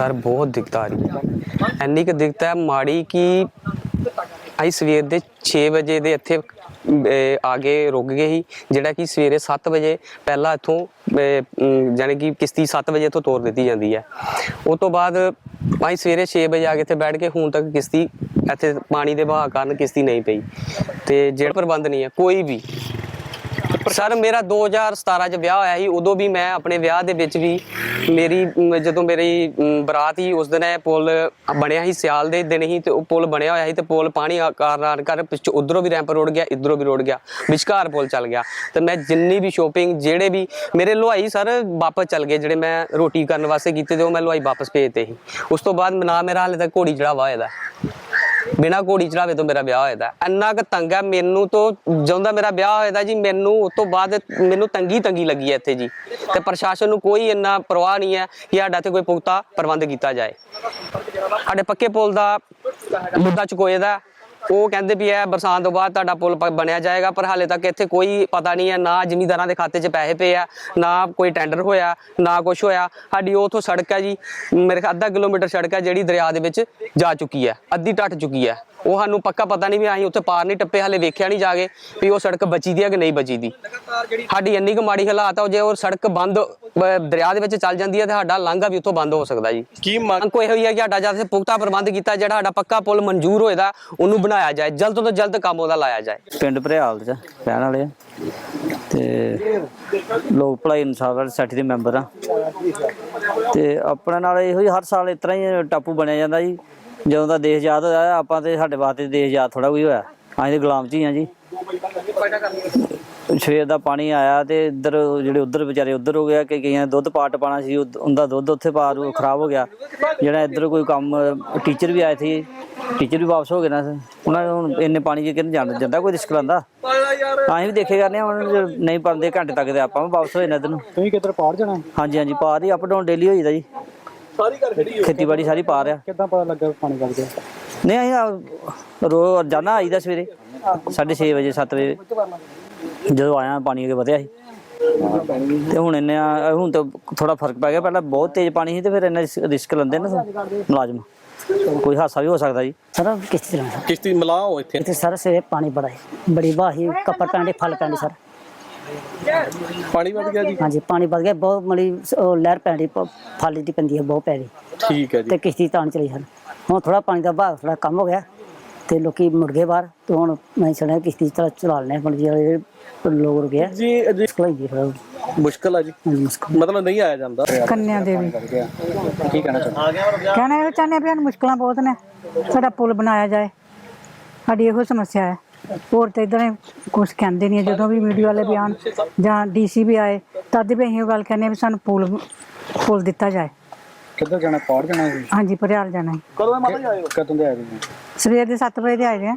Sir ਬਹੁਤ ਦਿੱਕਤ ਆ ਰਹੀ ਹੈ। ਇੰਨੀ ਕੁ ਦਿੱਕਤ ਹੈ ਮਾੜੀ ਕਿ ਅਸੀਂ ਸਵੇਰ ਦੇ 6 ਵਜੇ ਦੇ ਇੱਥੇ ਅਹ, ਆ ਕੇ ਰੁਕ ਗਏ ਸੀ ਜਿਹੜਾ ਕਿ ਸਵੇਰੇ 7 ਵਜੇ ਪਹਿਲਾਂ ਇੱਥੋਂ ਅਹ, ਜਾਣੀ ਕਿ ਕਿਸ਼ਤੀ 7 ਵਜੇ ਤੋਂ ਤੋਰ ਦਿੱਤੀ ਜਾਂਦੀ ਹੈ। ਉਸ ਤੋਂ ਬਾਅਦ ਅਸੀਂ ਸਵੇਰੇ 6 ਵਜੇ ਆ ਕੇ ਇੱਥੇ ਬੈਠ ਕੇ ਹੁਣ ਤੱਕ ਕਿਸ਼ਤੀ ਇੱਥੇ ਪਾਣੀ ਦੇ ਵਹਾਅ ਕਾਰਨ ਕਿਸ਼ਤੀ ਨਹੀਂ ਪਈ। ਤੇ ਜਿਹੜਾ ਪ੍ਰਬੰਧ ਨਹੀਂ ਹੈ ਕੋਈ ਵੀ ਸਰ ਮੇਰਾ 2017 ਚ ਵਿਆਹ ਹੋਇਆ ਸੀ ਉਦੋਂ ਵੀ ਮੈਂ ਆਪਣੇ ਵਿਆਹ ਦੇ ਵਿੱਚ ਵੀ ਮੇਰੀ ਅਮ, ਜਦੋਂ ਮੇਰੀ ਅਮ, ਬਰਾਤ ਸੀ ਉਸ ਦਿਨ ਇਹ ਪੁਲ ਬਣਿਆ ਸੀ ਸਿਆਲ ਦੇ ਦਿਨ ਹੀ ਤੇ ਉਹ ਪੁਲ ਬਣਿਆ ਹੋਇਆ ਸੀ ਤੇ ਪੁਲ ਪਾਣੀ ਆ- ਕਾਰਨ ਕਰ ਪਿੱਛੋਂ ਉਧਰੋਂ ਵੀ ਰੈਂਪ ਰੋੜ ਗਿਆ ਇਧਰੋਂ ਵੀ ਰੋੜ ਗਿਆ ਵਿਚਕਾਰ ਪੁਲ ਚੱਲ ਗਿਆ। ਤੇ ਮੈਂ ਜਿੰਨੀ ਵੀ ਸ਼ੋਪਿੰਗ ਜਿਹੜੇ ਵੀ ਮੇਰੇ ਲੋਹਾਈ ਸਰ ਵਾਪਸ ਚੱਲ ਗਏ ਜਿਹੜੇ ਮੈਂ ਰੋਟੀ ਕਰਨ ਵਾਸਤੇ ਕੀਤੇ ਤੇ ਉਹ ਮੈਂ ਲੋਹਾਈ ਵਾਪਸ ਭੇਜਤੇ ਸੀ। ਉਸ ਤੋਂ ਬਾਅਦ ਨਾ ਮੇਰਾ ਹਾਲੇ ਤੱਕ ਘੋੜੀ ਚੜਾਵਾ ਹੋਇਆ ਦਾ ਬਿਨਾ ਘੋੜੀ ਚੜਾਵੇ ਤੋਂ ਮੇਰਾ ਵਿਆਹ ਹੋਇਆ। ਦਾ ਇੰਨਾ ਕੁ ਤੰਗ ਹੈ, ਮੈਨੂੰ ਤੋਂ ਜਦੋਂ ਦਾ ਮੇਰਾ ਵਿਆਹ ਹੋਇਆ ਦਾ ਜੀ, ਮੈਨੂੰ ਉਸ ਤੋਂ ਬਾਅਦ ਮੈਨੂੰ ਤੰਗੀ ਤੰਗੀ ਲੱਗੀ ਹੈ ਇੱਥੇ ਜੀ। ਤੇ ਪ੍ਰਸ਼ਾਸਨ ਨੂੰ ਕੋਈ ਇੰਨਾ ਪਰਵਾਹ ਨਹੀਂ ਹੈ ਕਿ ਸਾਡਾ ਇੱਥੇ ਕੋਈ ਪੁਖਤਾ ਪ੍ਰਬੰਧ ਕੀਤਾ ਜਾਏ। ਸਾਡੇ ਪੱਕੇ ਪੁਲ ਦਾ ਮੁੱਦਾ ਚੁਕੋਏ ਦਾ। ਉਹ ਕਹਿੰਦੇ ਵੀ ਇਹ ਬਰਸਾਤ ਤੋਂ ਬਾਅਦ ਤੁਹਾਡਾ ਪੁਲ ਬਣਿਆ ਜਾਏਗਾ, ਪਰ ਹਾਲੇ ਤੱਕ ਇੱਥੇ ਕੋਈ ਪਤਾ ਨਹੀਂ ਹੈ, ਨਾ ਜ਼ਿਮੀਂਦਾਰਾਂ ਦੇ ਖਾਤੇ 'ਚ ਪੈਸੇ ਪਏ ਆ, ਨਾ ਕੋਈ ਟੈਂਡਰ ਹੋਇਆ, ਨਾ ਕੁਝ ਹੋਇਆ। ਸਾਡੀ ਉਥੋਂ ਸੜਕ ਹੈ ਜੀ, ਮੇਰੇ ਖਿਆਲ ਅੱਧਾ ਕਿਲੋਮੀਟਰ ਸੜਕ ਹੈ ਜਿਹੜੀ ਦਰਿਆ ਦੇ ਵਿੱਚ ਜਾ ਚੁੱਕੀ ਹੈ, ਅੱਧੀ ਟੱਟ ਚੁੱਕੀ ਹੈ। ਉਹ ਸਾਨੂੰ ਪੱਕਾ ਪਤਾ ਨਹੀਂ ਵੀ ਅਸੀਂ ਉੱਥੇ ਪਾਰ ਨਹੀਂ ਟੱਪੇ, ਹਾਲੇ ਵੇਖਿਆ ਨਹੀਂ ਜਾ ਕੇ ਵੀ ਉਹ ਸੜਕ ਬਚੀ ਦੀ ਹੈ ਕਿ ਨਹੀਂ ਬਚੀ ਦੀ ਸਾਡੀ ਇੰਨੀ ਕੁ ਮਾੜੀ ਹਾਲਾਤ ਆ, ਉਹ ਜੇ ਉਹ ਸੜਕ ਬੰਦ ਦਰਿਆ ਦੇ ਵਿੱਚ ਚੱਲ ਜਾਂਦੀ ਹੈ ਤੇ ਸਾਡਾ ਲਾਂਘਾ ਵੀ ਉੱਥੋਂ ਬੰਦ ਹੋ ਸਕਦਾ ਜੀ। ਕੀ ਮੰਗ ਕੋਈ ਹੋਈ ਹੈ ਕਿ ਸਾਡਾ ਜਦ ਪੁਖਤਾ ਪ੍ਰਬੰਧ ਕੀਤਾ ਜਿਹੜਾ ਸਾਡਾ ਪੱਕਾ ਪੁਲ ਮਨਜ਼ੂਰ ਹੋਏਦਾ ਉਹਨੂੰ ਬਣਾਇਆ ਜਾਏ ਜਲਦ ਤੋਂ ਜਲਦ ਕੰਮ ਉਹਦਾ ਲਾਇਆ ਜਾਏ। ਪਿੰਡ ਭਰਿਆਲ ਚ ਰਹਿਣ ਵਾਲੇ ਆ। ਤੇ ਲੋਕ ਭਲਾਈ ਇਨਸਾਫ ਵਾਲੀ ਸੋਸਾਇਟੀ ਦੇ ਮੈਂਬਰ ਆ। ਤੇ ਆਪਣੇ ਨਾਲ ਇਹੋ ਹੀ ਹਰ ਸਾਲ ਇਸ ਤਰ੍ਹਾਂ ਹੀ ਟਾਪੂ ਬਣਿਆ ਜਾਂਦਾ ਜੀ। ਜਦੋਂ ਦਾ ਦੇਸ਼ ਆਜ਼ਾਦ ਹੋਇਆ ਆਪਾਂ ਤੇ ਸਾਡੇ ਵਾਸਤੇ ਦੇਸ਼ ਆਜ਼ਾਦ ਥੋੜਾ ਕੋਈ ਹੋਇਆ। ਅਸੀਂ ਤੇ ਗੁਲਾਮ ਚ ਹੀ ਆ ਜੀ। ਸਵੇਰ ਦਾ ਪਾਣੀ ਆਇਆ ਤੇ ਇੱਧਰ ਜਿਹੜੇ ਉੱਧਰ ਵਿਚਾਰੇ ਉੱਧਰ ਹੋ ਗਿਆ ਕਿ ਕਈਆਂ ਦੁੱਧ ਪਾਟ ਪਾਣਾ ਸੀ ਉਹ- ਉਹਦਾ ਦੁੱਧ ਉੱਥੇ ਪਾ ਰੂ ਖਰਾਬ ਹੋ ਗਿਆ। ਜਿਹੜਾ ਇੱਧਰ ਕੋਈ ਕੰਮ ਟੀਚਰ ਵੀ ਆਏ ਸੀ ਟੀਚਰ ਵੀ ਵਾਪਸ ਹੋ ਗਏ ਨਾ ਉਹਨਾਂ ਨੂੰ ਹੁਣ ਇੰਨੇ ਪਾਣੀ 'ਚ ਕਿਹਨ ਜਾਣ ਜਾਂਦਾ ਕੋਈ ਰਿਸਕ ਲੈਂਦਾ? ਅਸੀਂ ਵੀ ਦੇਖੇ ਕਰਨੇ ਹੁਣ ਜੇ ਨਹੀਂ ਪਾਉਂਦੇ ਘੰਟੇ ਤੱਕ ਤੇ ਆਪਾਂ ਵੀ ਵਾਪਸ ਹੋ ਜਾਣਾ ਇੱਧਰ ਨੂੰ। ਤੁਸੀਂ ਕਿੱਧਰ ਪਾੜ ਜਾਣਾ? ਹਾਂਜੀ ਹਾਂਜੀ ਪਾਰ ਹੀ ਅਪ ਡਾਊਨ ਡੇਲੀ ਹੋਈਦਾ ਜੀ। ਸਾਰੀ ਘਰ ਖੜੀ ਖੇਤੀਬਾੜੀ ਸਾਰੀ ਪਾਰ ਆ ਕਿੱਦਾਂ ਪਤਾ ਲੱਗਾ ਪਾਣੀ ਵੱਗ ਗਿਆ? ਨਹੀਂ ਅਸੀਂ ਆ ਰੋ ਜਾਣਾ ਆਈਦਾ ਸਵੇਰੇ 6:30 ਵਜੇ 7 ਵਜੇ। ਜਦੋਂ ਆਇਆ ਪਾਣੀ ਅੱਗੇ ਵਧਿਆ ਸੀ। ਤੇ ਹੁਣ ਇੰਨੇ ਆ- ਹੁਣ ਤਾਂ ਥੋੜਾ ਫ਼ਰਕ ਪੈ ਗਿਆ। ਪਹਿਲਾਂ ਬਹੁਤ ਤੇਜ਼ ਪਾਣੀ ਸੀ ਤੇ ਫਿਰ ਇੰਨਾ ਰਿਸਕ ਲੈਂਦੇ ਨਾ ਮੁਲਾਜ਼ਮ। ਕੋਈ ਹਾਦਸਾ ਵੀ ਹੋ ਸਕਦਾ ਜੀ। ਸਰ ਕਿਸ ਤਰ੍ਹਾਂ ਕਿਸ਼ਤੀ ਮਲਾਹ ਹੋ ਇੱਥੇ। ਇੱਥੇ ਸਰ ਸਵੇਰੇ ਪਾਣੀ ਬੜਾ ਹੈ ਬੜੀ ਵਾਹੀ ਕੱਪੜ ਪੈਂਦੇ ਫਲ ਪੈਂਦੇ ਸਰ। ਪਾਣੀ ਵੱਧ ਗਿਆ ਜੀ? ਹਾਂਜੀ ਪਾਣੀ ਵੱਧ ਗਿਆ। ਬਹੁਤ ਮਲੀ ਉਹ ਲਹਿਰ ਪੈਂਦੀ ਪ- ਫਲ ਦੀ ਪੈਂਦੀ ਹੈ ਬਹੁਤ ਪੈ ਰਹੀ। ਠੀਕ ਹੈ ਜੀ। ਤੇ ਕਿਸ਼ਤੀ ਤਾਣ ਚਲੀ ਸਰ। ਹੁਣ ਥੋੜਾ ਪਾਣੀ ਦਾ ਵਹਾਅ ਥੋੜਾ ਕੰਮ ਹੋ ਗਿਆ। ਤੇ ਲੋਕੀ ਮੁੜ ਗਏ ਬਾਹਰ ਤੇ ਹੁਣ ਮੈਂ ਸੁਣਿਆ ਕਿਸ਼ਤੀ ਚਲਾ ਚਲਾ ਲੈਣੇ ਹੁਣ ਜਿਹੜੇ ਲੋਕ ਰੁਕੇ ਆ। ਜੀ ਜੀ। ਮੁਸ਼ਕਲ ਆ ਜੀ। ਮਤਲਬ ਨਹੀਂ ਆਇਆ ਜਾਂਦਾ। ਕੰਨਿਆ ਦੇਵੀ ਕੀ ਕਹਿਣਾ ਚਾਹੁੰਦੇ? ਕਹਿਣਾ ਇਹ ਚਾਹੁੰਦੇ ਸਾਨੂੰ ਮੁਸ਼ਕਲਾਂ ਬਹੁਤ ਨੇ। ਸਾਡਾ ਪੁਲ ਬਣਾਇਆ ਜਾਏ। ਸਾਡੀ ਇਹੋ ਸਮੱਸਿਆ ਹੈ। ਹੋਰ ਤਾਂ ਇਦਾਂ ਕੁਝ ਕਹਿੰਦੇ ਨਹੀਂ। ਜਦੋਂ ਵੀ ਮੀਡੀਆ ਵਾਲੇ ਵੀ ਆਉਣ ਜਾਂ ਡੀਸੀ ਵੀ ਆਏ ਤਦ ਵੀ ਅਸੀਂ ਉਹ ਗੱਲ ਕਹਿੰਦੇ ਵੀ ਸਾਨੂੰ ਪੁਲ ਪੁਲ ਦਿੱਤਾ ਜਾਏ। ਕਿੱਧਰ ਜਾਣਾ? ਪਾੜ ਜਾਣਾ ਸੀ ਹਾਂਜੀ ਭਰਿਆਲ ਜਾਣਾ ਹੈ। ਕਦੋਂ ਮਾਤਾ ਜੀ ਆਏ ਕਦੋਂ ਦੇ ਆਏ ਤੁਸੀਂ ਸਵੇਰ ਦੇ 7 ਵਜੇ ਦੇ ਆਏ ਆ।